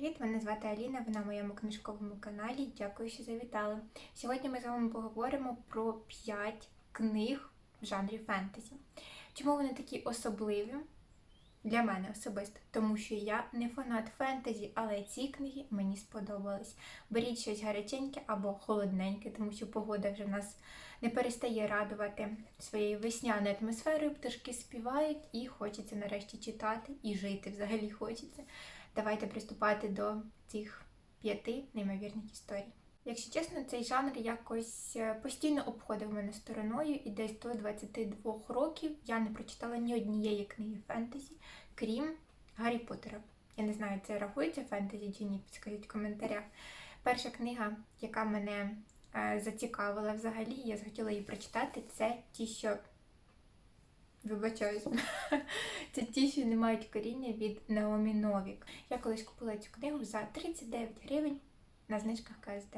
привіт! Мене звати Аліна, ви на моєму книжковому каналі. Дякую, що завітали. Сьогодні ми з вами поговоримо про 5 книг в жанрі фентезі. Чому вони такі особливі? Для мене особисто, тому що я не фанат фентезі, але ці книги мені сподобались. Беріть щось гаряченьке або холодненьке, тому що погода вже в нас не перестає радувати своєю весняною атмосферою. Пташки співають і хочеться нарешті читати і жити взагалі хочеться. Давайте приступати до цих п'яти неймовірних історій. Якщо чесно, цей жанр якось е, постійно обходив мене стороною, і десь до 22 років я не прочитала ні однієї книги фентезі, крім Гаррі Поттера. Я не знаю, це рахується фентезі чи ні, підскажіть в коментарях. Перша книга, яка мене е, зацікавила взагалі, я захотіла її прочитати, це ті, що. Вибачаюсь, це ті, що не мають коріння від Наомі Новік. Я колись купила цю книгу за 39 гривень на знижках КСД.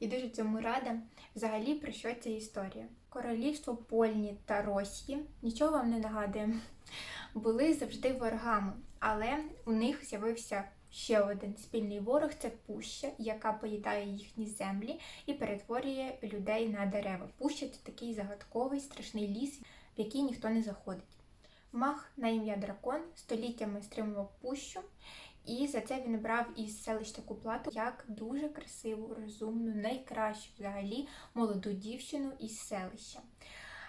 І дуже цьому рада. Взагалі, про що ця історія? Королівство Польні та Росії нічого вам не нагадує. Були завжди ворогами, але у них з'явився ще один спільний ворог це пуща, яка поїдає їхні землі і перетворює людей на дерева. Пуща це такий загадковий страшний ліс, в який ніхто не заходить. Мах на ім'я дракон століттями стримував пущу, і за це він брав із селищ таку плату як дуже красиву, розумну, найкращу взагалі молоду дівчину із селища.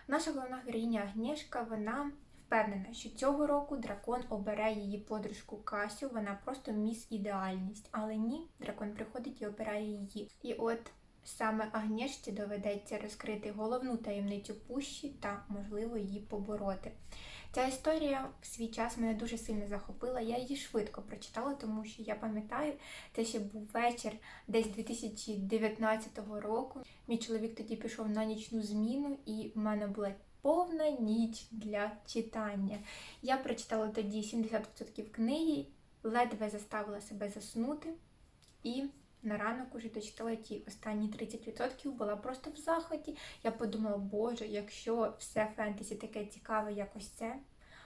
Наша головна героїня Агнєшка, вона впевнена, що цього року дракон обере її подружку Касю, вона просто міс ідеальність. Але ні, дракон приходить і обирає її. І от саме Агнєшці доведеться розкрити головну таємницю пущі та, можливо, її побороти. Ця історія в свій час мене дуже сильно захопила. Я її швидко прочитала, тому що я пам'ятаю, це ще був вечір десь 2019 року. Мій чоловік тоді пішов на нічну зміну, і в мене була повна ніч для читання. Я прочитала тоді 70% книги, ледве заставила себе заснути і. На ранок уже дочитала ті останні 30%, була просто в захваті. Я подумала, боже, якщо все фентезі таке цікаве, як ось це,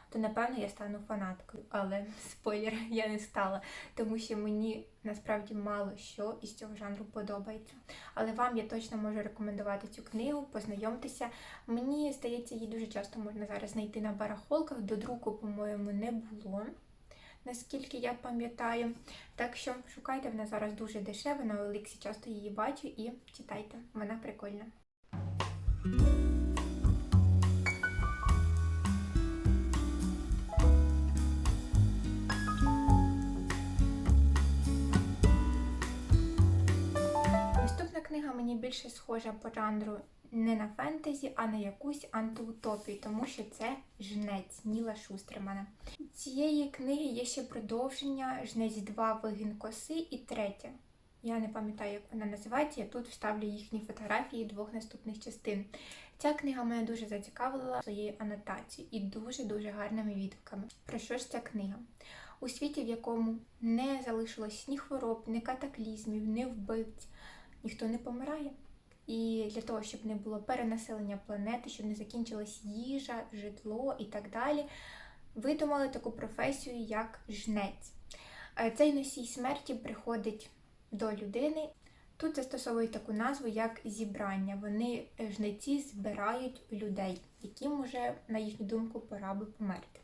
то напевно я стану фанаткою. Але спойлер, я не стала, тому що мені насправді мало що із цього жанру подобається. Але вам я точно можу рекомендувати цю книгу, познайомтеся. Мені здається, її дуже часто можна зараз знайти на барахолках. До друку, по-моєму, не було наскільки я пам'ятаю. Так що шукайте, вона зараз дуже дешева, на Олексі часто її бачу і читайте, вона прикольна. Наступна книга мені більше схожа по жанру не на фентезі, а на якусь антиутопію, тому що це жнець Ніла Шустремана. Цієї книги є ще продовження Жнець 2 вигін коси і третя. Я не пам'ятаю, як вона називається. Я тут вставлю їхні фотографії двох наступних частин. Ця книга мене дуже зацікавила своєю анотацією і дуже-дуже гарними відгуками. Про що ж ця книга? У світі, в якому не залишилось ні хвороб, ні катаклізмів, ні вбивць, ніхто не помирає. І для того, щоб не було перенаселення планети, щоб не закінчилась їжа, житло і так далі, видумали таку професію, як жнець. Е, цей носій смерті приходить до людини. Тут застосовують таку назву, як зібрання. Вони е, жнеці збирають людей, яким уже, на їхню думку, пора би померти.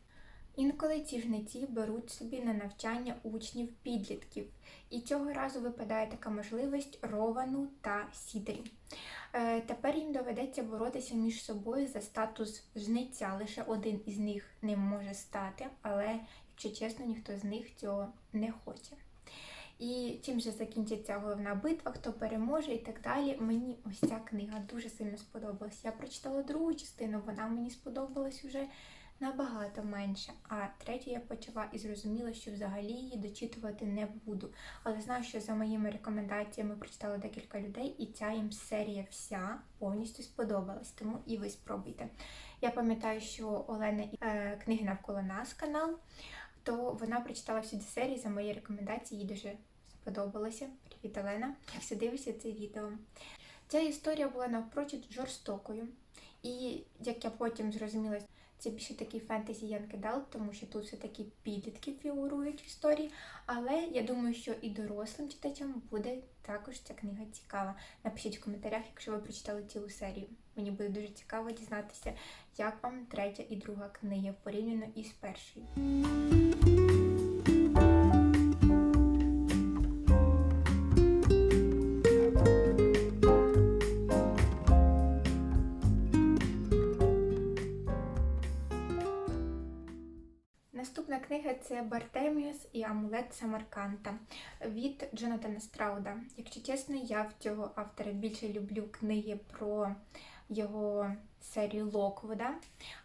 Інколи ці жниці беруть собі на навчання учнів підлітків, і цього разу випадає така можливість Ровану та Сідрі. Е, тепер їм доведеться боротися між собою за статус жниця. Лише один із них ним може стати, але, якщо чесно, ніхто з них цього не хоче. І чим же закінчиться головна битва, хто переможе і так далі. Мені ось ця книга дуже сильно сподобалась. Я прочитала другу частину, вона мені сподобалась уже набагато менше. А третю я почала і зрозуміла, що взагалі її дочитувати не буду. Але знаю, що за моїми рекомендаціями прочитало декілька людей, і ця їм серія вся повністю сподобалась. Тому і ви спробуйте. Я пам'ятаю, що Олена е, книги навколо нас канал, то вона прочитала всю цю серію за мої рекомендації, їй дуже сподобалося. Привіт, Олена! Якщо дивишся це відео. Ця історія була навпрочуд жорстокою. І як я потім зрозуміла, Це більше такий фентезі Янкедал, тому що тут все таки підлітки фігурують в історії. Але я думаю, що і дорослим читачам буде також ця книга цікава. Напишіть в коментарях, якщо ви прочитали цілу серію. Мені буде дуже цікаво дізнатися, як вам третя і друга книги порівняно із першою. Книга це Бартеміус і Амулет Самарканта від Джонатана Страуда. Якщо чесно, я в цього автора більше люблю книги про його серію Локвуда.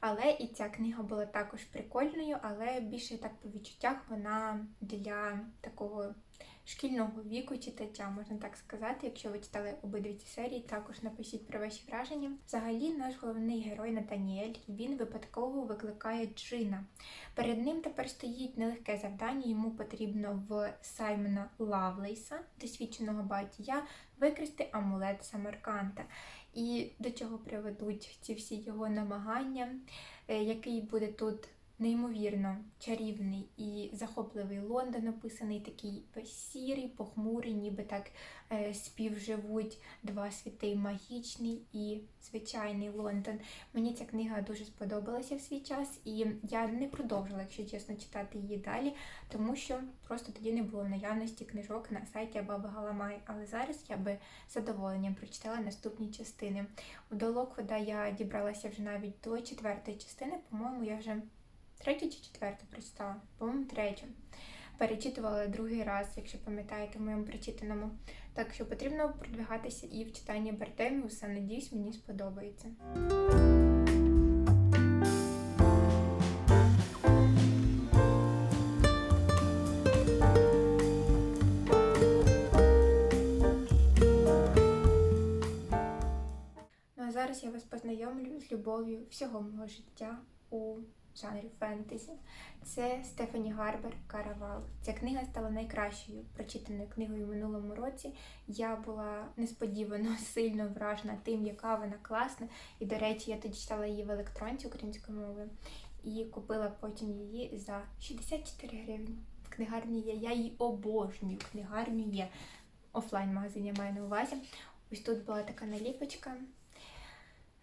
Але і ця книга була також прикольною, але більше так по відчуттях вона для такого шкільного віку читача, можна так сказати. Якщо ви читали обидві ці серії, також напишіть про ваші враження. Взагалі, наш головний герой Натаніель він випадково викликає Джина. Перед ним тепер стоїть нелегке завдання. Йому потрібно в Саймона Лавлейса, досвідченого багатія, викрасти амулет Самарканта. І до чого приведуть ці всі його намагання, е, який буде тут неймовірно чарівний і захопливий Лондон описаний, такий весь сірий, похмурий, ніби так е, співживуть два світи магічний і звичайний Лондон. Мені ця книга дуже сподобалася в свій час, і я не продовжила, якщо чесно, читати її далі, тому що просто тоді не було наявності книжок на сайті Баби Галамай. Але зараз я би з задоволенням прочитала наступні частини. До Локвода я дібралася вже навіть до четвертої частини, по-моєму, я вже третю чи четверту прочитала, по-моєму, третю. Перечитувала другий раз, якщо пам'ятаєте, в моєму прочитаному. Так що потрібно продвигатися і в читанні Бартеміуса. Надіюсь, мені сподобається. Ну а зараз я вас познайомлю з любов'ю всього мого життя у жанрі фентезі. Це Стефані Гарбер Каравал. Ця книга стала найкращою прочитаною книгою в минулому році. Я була несподівано сильно вражена тим, яка вона класна. І, до речі, я тоді читала її в електронці українською мовою і купила потім її за 64 гривні. В книгарні є. Я її обожнюю. В книгарні є. Офлайн-магазин я маю на увазі. Ось тут була така наліпочка.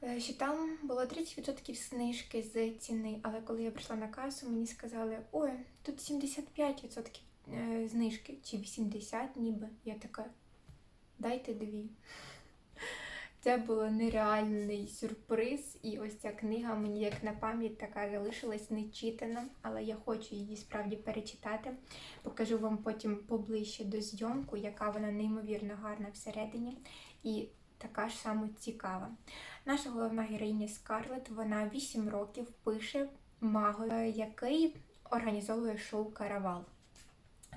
Е, Що там було 30% знижки з ціни, але коли я прийшла на касу, мені сказали, ой, тут 75% е, знижки, чи 80 ніби. Я така, дайте дві. Це було нереальний сюрприз, і ось ця книга мені як на пам'ять така залишилась нечитана, але я хочу її справді перечитати. Покажу вам потім поближче до зйомку, яка вона неймовірно гарна всередині. І така ж саме цікава. Наша головна героїня Скарлет, вона 8 років пише магу, який організовує шоу Каравал.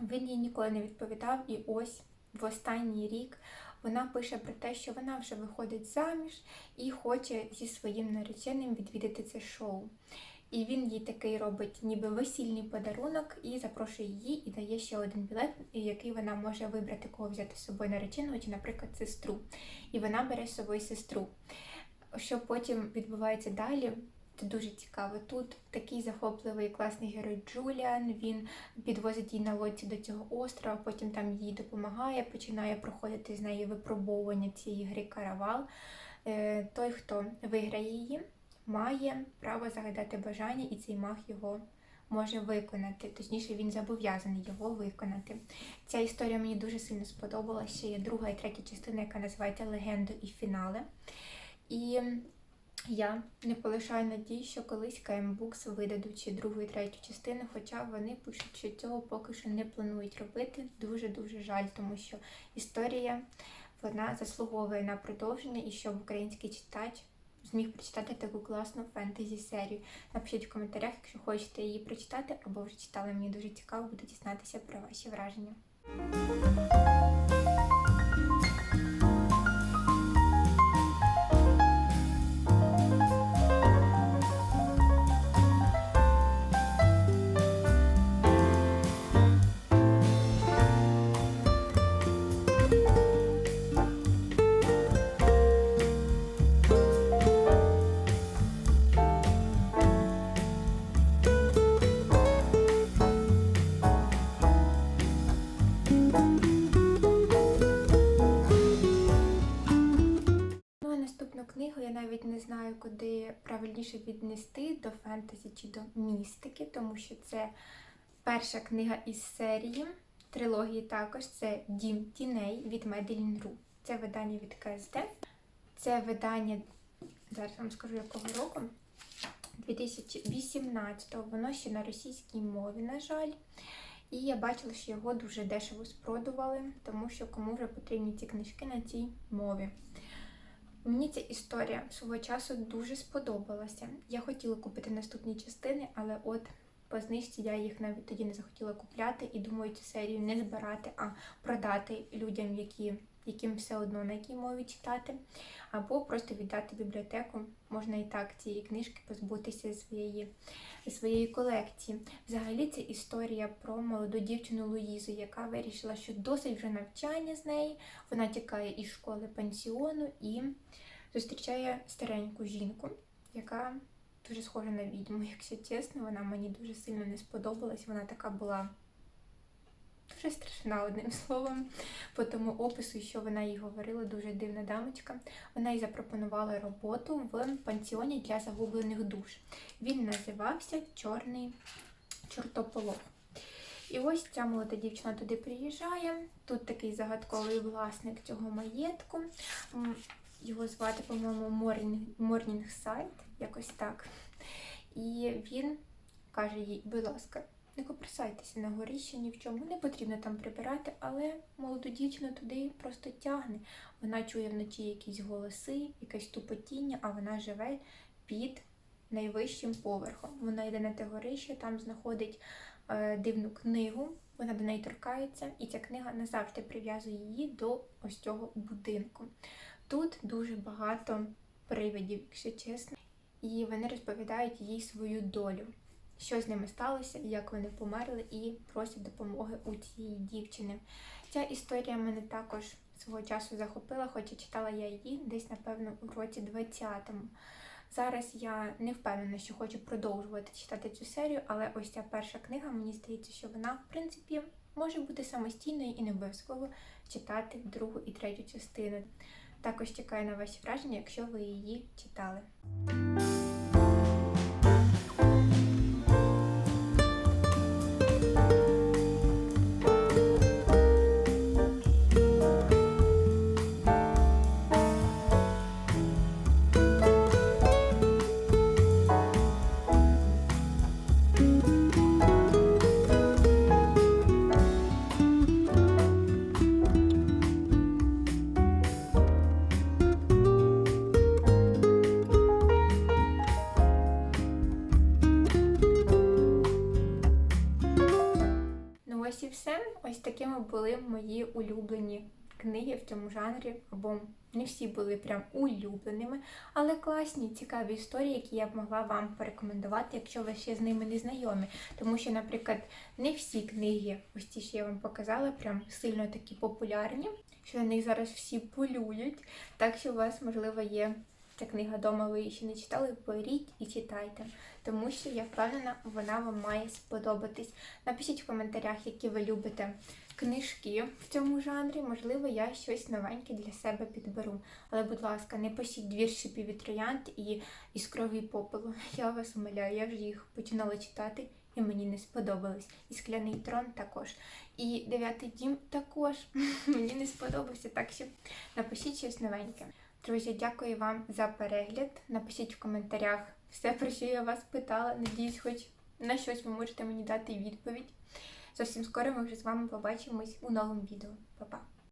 Він їй ніколи не відповідав, і ось в останній рік вона пише про те, що вона вже виходить заміж і хоче зі своїм нареченим відвідати це шоу. І він їй такий робить ніби весільний подарунок і запрошує її і дає ще один білет, який вона може вибрати, кого взяти з собою нареченого, чи, наприклад, сестру. І вона бере з собою сестру. Що потім відбувається далі? Це дуже цікаво. Тут такий захопливий класний герой Джуліан. Він підвозить її на лодці до цього острова, потім там їй допомагає, починає проходити з нею випробовування цієї гри каравал. Е, Той, хто виграє її, має право загадати бажання, і цей маг його може виконати. Точніше, він зобов'язаний його виконати. Ця історія мені дуже сильно сподобалася. Ще є друга і третя частина, яка називається Легенда і фінали. І я не полишаю надій, що колись KM Books видадуть другу і третю частину, хоча вони пишуть, що цього поки що не планують робити. Дуже-дуже жаль, тому що історія вона заслуговує на продовження і щоб український читач зміг прочитати таку класну фентезі-серію. Напишіть в коментарях, якщо хочете її прочитати або вже читали. Мені дуже цікаво буде дізнатися про ваші враження. Правильніше віднести до фентезі чи до містики, тому що це перша книга із серії. Трилогії також це Дім тіней від Меделін Ру. Це видання від КСД. Це видання, зараз вам скажу якого року. 2018-го. Воно ще на російській мові, на жаль. І я бачила, що його дуже дешево спродували, тому що кому вже потрібні ці книжки на цій мові. Мені ця історія свого часу дуже сподобалася. Я хотіла купити наступні частини, але от по знижці я їх навіть тоді не захотіла купляти і думаю, цю серію не збирати, а продати людям, які, яким все одно на якій мові читати, або просто віддати бібліотеку. Можна і так цієї книжки позбутися своєї, своєї колекції. Взагалі, це історія про молоду дівчину Луїзу, яка вирішила, що досить вже навчання з неї. Вона тікає із школи пансіону і зустрічає стареньку жінку, яка дуже схожа на відьму, якщо чесно. Вона мені дуже сильно не сподобалась. Вона така була дуже страшна, одним словом, по тому опису, що вона їй говорила, дуже дивна дамочка. Вона їй запропонувала роботу в пансіоні для загублених душ. Він називався Чорний чортополох. І ось ця молода дівчина туди приїжджає. Тут такий загадковий власник цього маєтку. Його звати, по-моєму, Морнінг Сайт, якось так. І він каже їй, будь ласка, не коприсайтеся на горіще ні в чому, не потрібно там прибирати, але молоду дівчину туди просто тягне. Вона чує вночі якісь голоси, якесь тупотіння, а вона живе під найвищим поверхом. Вона йде на те горище, там знаходить е, дивну книгу, вона до неї торкається, і ця книга назавжди прив'язує її до ось цього будинку. Тут дуже багато привидів, якщо чесно, і вони розповідають їй свою долю, що з ними сталося, як вони померли, і просять допомоги у цієї дівчини. Ця історія мене також свого часу захопила, хоча читала я її десь, напевно, у році 20-му. Зараз я не впевнена, що хочу продовжувати читати цю серію, але ось ця перша книга, мені здається, що вона, в принципі, може бути самостійною і не обов'язково читати другу і третю частину. Також чекаю на ваші враження, якщо ви її читали. Такими були мої улюблені книги в цьому жанрі, або не всі були прям улюбленими, але класні, цікаві історії, які я б могла вам порекомендувати, якщо ви ще з ними не знайомі. Тому що, наприклад, не всі книги, ось ті, що я вам показала, прям сильно такі популярні, що на них зараз всі полюють. Так що у вас, можливо, є ця книга дома, ви її ще не читали, беріть і читайте. Тому що я впевнена, вона вам має сподобатись. Напишіть в коментарях, які ви любите книжки в цьому жанрі. Можливо, я щось новеньке для себе підберу. Але, будь ласка, не пишіть двір шипів і іскровий попелу. Я вас умиляю, я вже їх починала читати. І мені не сподобались. І скляний трон також. І дев'ятий дім також мені не сподобався. Так що напишіть щось новеньке. Друзі, дякую вам за перегляд. Напишіть в коментарях все, про що я вас питала. Надіюсь, хоч на щось ви можете мені дати відповідь. Зовсім скоро ми вже з вами побачимось у новому відео. Па-па!